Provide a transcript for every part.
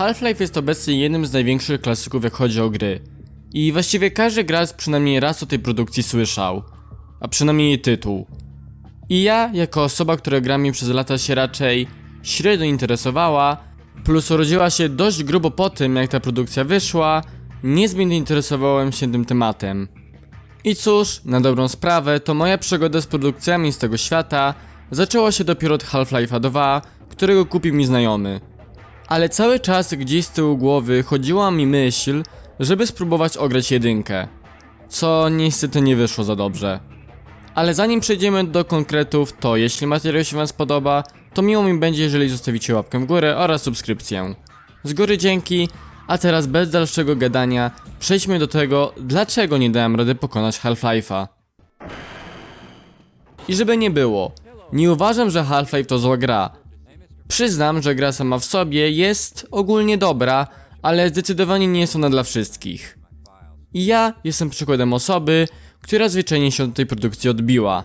Half-Life jest obecnie jednym z największych klasyków jak chodzi o gry. I właściwie każdy gracz przynajmniej raz o tej produkcji słyszał. A przynajmniej jej tytuł. I ja, jako osoba, która grami przez lata się raczej średnio interesowała, plus urodziła się dość grubo po tym, jak ta produkcja wyszła, niezmiennie interesowałem się tym tematem. I cóż, na dobrą sprawę, to moja przygoda z produkcjami z tego świata zaczęła się dopiero od Half-Life'a 2, którego kupił mi znajomy. Ale cały czas gdzieś z tyłu głowy chodziła mi myśl, żeby spróbować ograć jedynkę. Co niestety nie wyszło za dobrze. Ale zanim przejdziemy do konkretów, to jeśli materiał się Wam spodoba, to miło mi będzie, jeżeli zostawicie łapkę w górę oraz subskrypcję. Z góry dzięki, a teraz bez dalszego gadania, przejdźmy do tego, dlaczego nie dałem rady pokonać Half-Life'a. I żeby nie było, nie uważam, że Half-Life to zła gra. Przyznam, że gra sama w sobie jest ogólnie dobra, ale zdecydowanie nie jest ona dla wszystkich. I ja jestem przykładem osoby, która zwyczajnie się od tej produkcji odbiła.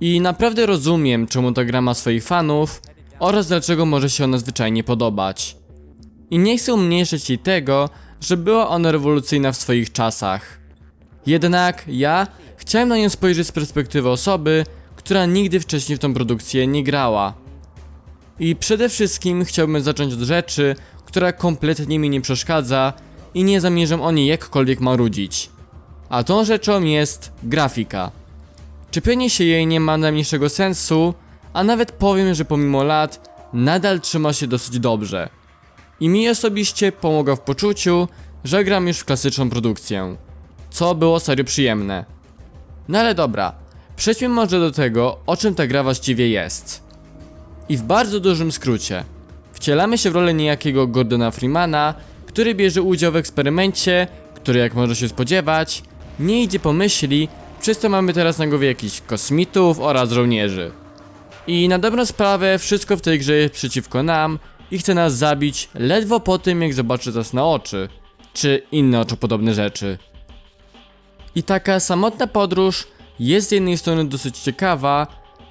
I naprawdę rozumiem, czemu ta gra ma swoich fanów oraz dlaczego może się ona zwyczajnie podobać. I nie chcę umniejszyć jej tego, że była ona rewolucyjna w swoich czasach. Jednak ja chciałem na nią spojrzeć z perspektywy osoby, która nigdy wcześniej w tą produkcję nie grała. I przede wszystkim chciałbym zacząć od rzeczy, która kompletnie mi nie przeszkadza i nie zamierzam o niej jakkolwiek marudzić. A tą rzeczą jest grafika. Czepienie się jej nie ma najmniejszego sensu, a nawet powiem, że pomimo lat nadal trzyma się dosyć dobrze. I mi osobiście pomogła w poczuciu, że gram już w klasyczną produkcję. Co było serio przyjemne. No ale dobra, przejdźmy może do tego, o czym ta gra właściwie jest. I w bardzo dużym skrócie. Wcielamy się w rolę niejakiego Gordona Freemana, który bierze udział w eksperymencie, który jak można się spodziewać, nie idzie po myśli, przez co mamy teraz na głowie jakichś kosmitów oraz żołnierzy. I na dobrą sprawę wszystko w tej grze jest przeciwko nam i chce nas zabić ledwo po tym jak zobaczy nas na oczy, czy inne oczopodobne rzeczy. I taka samotna podróż jest z jednej strony dosyć ciekawa,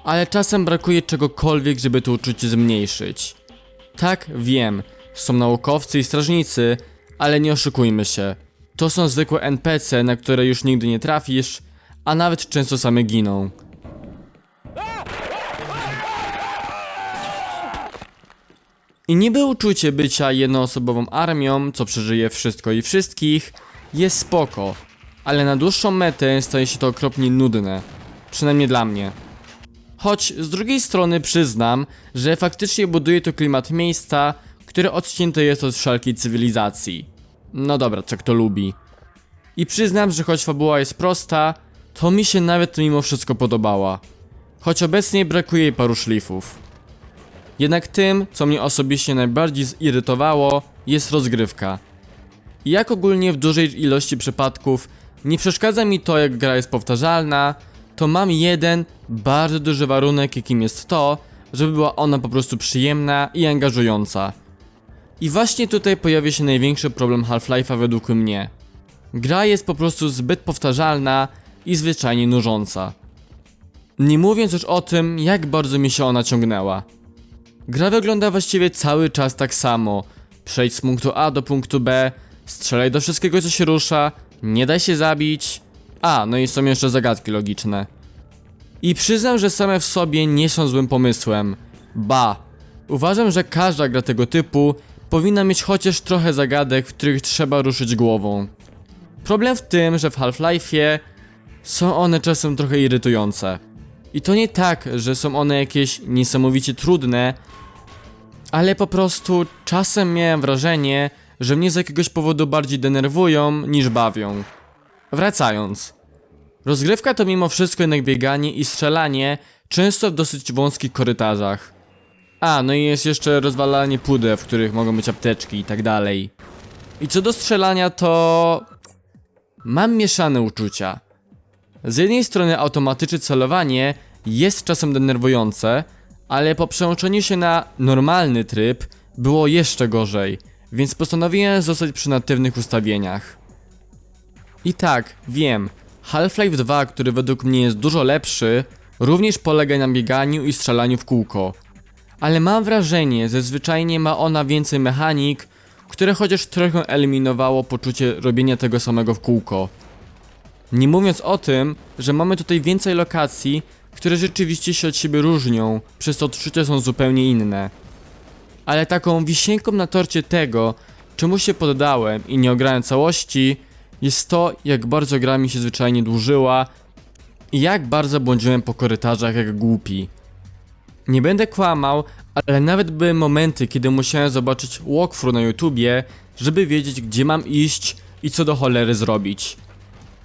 ale czasem brakuje czegokolwiek, żeby to uczucie zmniejszyć. Tak, wiem, są naukowcy i strażnicy, ale nie oszukujmy się. To są zwykłe NPC, na które już nigdy nie trafisz, a nawet często same giną. I niby uczucie bycia jednoosobową armią, co przeżyje wszystko i wszystkich, jest spoko, ale na dłuższą metę staje się to okropnie nudne. Przynajmniej dla mnie. Choć z drugiej strony przyznam, że faktycznie buduje to klimat miejsca, które odcięte jest od wszelkiej cywilizacji. No dobra, co kto lubi. I przyznam, że choć fabuła jest prosta, to mi się nawet mimo wszystko podobała. Choć obecnie brakuje jej paru szlifów. Jednak tym, co mnie osobiście najbardziej zirytowało, jest rozgrywka. Jak ogólnie w dużej ilości przypadków nie przeszkadza mi to, jak gra jest powtarzalna, to mam jeden bardzo duży warunek, jakim jest to, żeby była ona po prostu przyjemna i angażująca. I właśnie tutaj pojawia się największy problem Half-Life'a według mnie. Gra jest po prostu zbyt powtarzalna i zwyczajnie nużąca. Nie mówiąc już o tym, jak bardzo mi się ona ciągnęła. Gra wygląda właściwie cały czas tak samo. Przejdź z punktu A do punktu B, strzelaj do wszystkiego co się rusza, nie daj się zabić. A, no i są jeszcze zagadki logiczne. I przyznam, że same w sobie nie są złym pomysłem. Ba, uważam, że każda gra tego typu powinna mieć chociaż trochę zagadek, w których trzeba ruszyć głową. Problem w tym, że w Half-Life'ie są one czasem trochę irytujące. I to nie tak, że są one jakieś niesamowicie trudne, ale po prostu czasem miałem wrażenie, że mnie z jakiegoś powodu bardziej denerwują niż bawią. Wracając. Rozgrywka to mimo wszystko jednak bieganie i strzelanie, często w dosyć wąskich korytarzach. A, no i jest jeszcze rozwalanie pudeł, w których mogą być apteczki i tak dalej. I co do strzelania, to. Mam mieszane uczucia. Z jednej strony automatyczne celowanie jest czasem denerwujące, ale po przełączeniu się na normalny tryb było jeszcze gorzej, więc postanowiłem zostać przy natywnych ustawieniach. I tak, wiem, Half-Life 2, który według mnie jest dużo lepszy, również polega na bieganiu i strzelaniu w kółko. Ale mam wrażenie, że zwyczajnie ma ona więcej mechanik, które chociaż trochę eliminowało poczucie robienia tego samego w kółko. Nie mówiąc o tym, że mamy tutaj więcej lokacji, które rzeczywiście się od siebie różnią, przez to odczucia są zupełnie inne. Ale taką wisienką na torcie tego, czemu się poddałem i nie ograłem całości, jest to, jak bardzo gra mi się zwyczajnie dłużyła i jak bardzo błądziłem po korytarzach jak głupi. Nie będę kłamał, ale nawet były momenty, kiedy musiałem zobaczyć walkthrough na YouTubie, żeby wiedzieć, gdzie mam iść i co do cholery zrobić.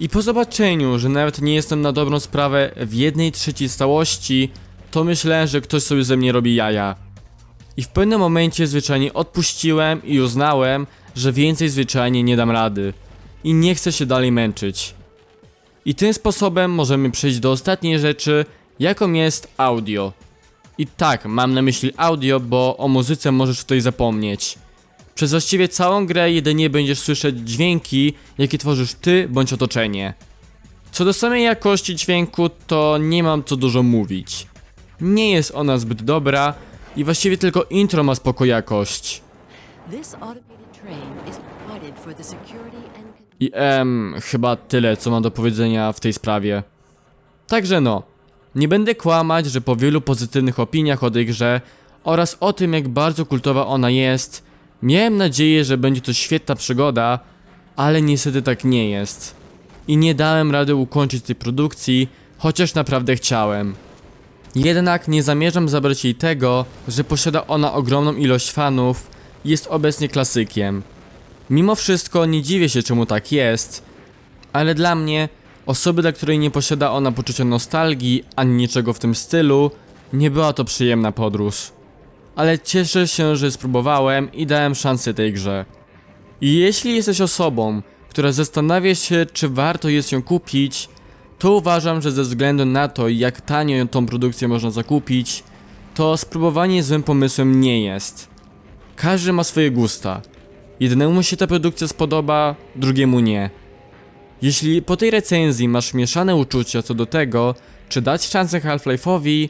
I po zobaczeniu, że nawet nie jestem na dobrą sprawę w jednej trzeciej stałości, to myślałem, że ktoś sobie ze mnie robi jaja. I w pewnym momencie zwyczajnie odpuściłem i uznałem, że więcej zwyczajnie nie dam rady. I nie chcę się dalej męczyć. I tym sposobem możemy przejść do ostatniej rzeczy, jaką jest audio. I tak, mam na myśli audio, bo o muzyce możesz tutaj zapomnieć. Przez właściwie całą grę jedynie będziesz słyszeć dźwięki, jakie tworzysz ty bądź otoczenie. Co do samej jakości dźwięku, to nie mam co dużo mówić. Nie jest ona zbyt dobra i właściwie tylko intro ma spoko jakość. I em, chyba tyle, co mam do powiedzenia w tej sprawie. Także no, nie będę kłamać, że po wielu pozytywnych opiniach o tej grze oraz o tym, jak bardzo kultowa ona jest, miałem nadzieję, że będzie to świetna przygoda, ale niestety tak nie jest. I nie dałem rady ukończyć tej produkcji, chociaż naprawdę chciałem. Jednak nie zamierzam zabrać jej tego, że posiada ona ogromną ilość fanów jest obecnie klasykiem. Mimo wszystko nie dziwię się czemu tak jest, ale dla mnie, osoby dla której nie posiada ona poczucia nostalgii ani niczego w tym stylu, nie była to przyjemna podróż. Ale cieszę się, że spróbowałem i dałem szansę tej grze. I jeśli jesteś osobą, która zastanawia się, czy warto jest ją kupić, to uważam, że ze względu na to, jak tanio tą produkcję można zakupić, to spróbowanie złym pomysłem nie jest. Każdy ma swoje gusta. Jednemu się ta produkcja spodoba, drugiemu nie. Jeśli po tej recenzji masz mieszane uczucia co do tego, czy dać szansę Half-Life'owi,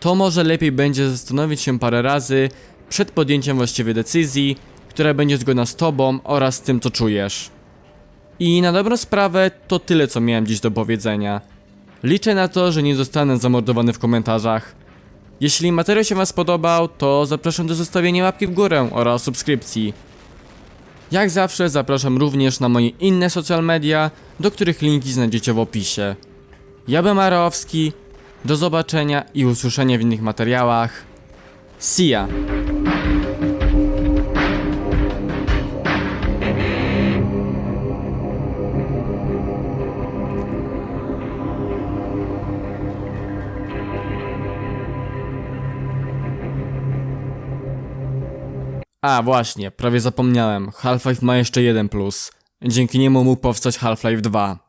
to może lepiej będzie zastanowić się parę razy przed podjęciem właściwej decyzji, która będzie zgodna z tobą oraz z tym co czujesz. I na dobrą sprawę to tyle co miałem dziś do powiedzenia. Liczę na to, że nie zostanę zamordowany w komentarzach. Jeśli materiał się wam spodobał, to zapraszam do zostawienia łapki w górę oraz subskrypcji. Jak zawsze zapraszam również na moje inne social media, do których linki znajdziecie w opisie. Ja bym Arowski, do zobaczenia i usłyszenia w innych materiałach. See ya! A właśnie, prawie zapomniałem. Half-Life ma jeszcze jeden plus. Dzięki niemu mógł powstać Half-Life 2.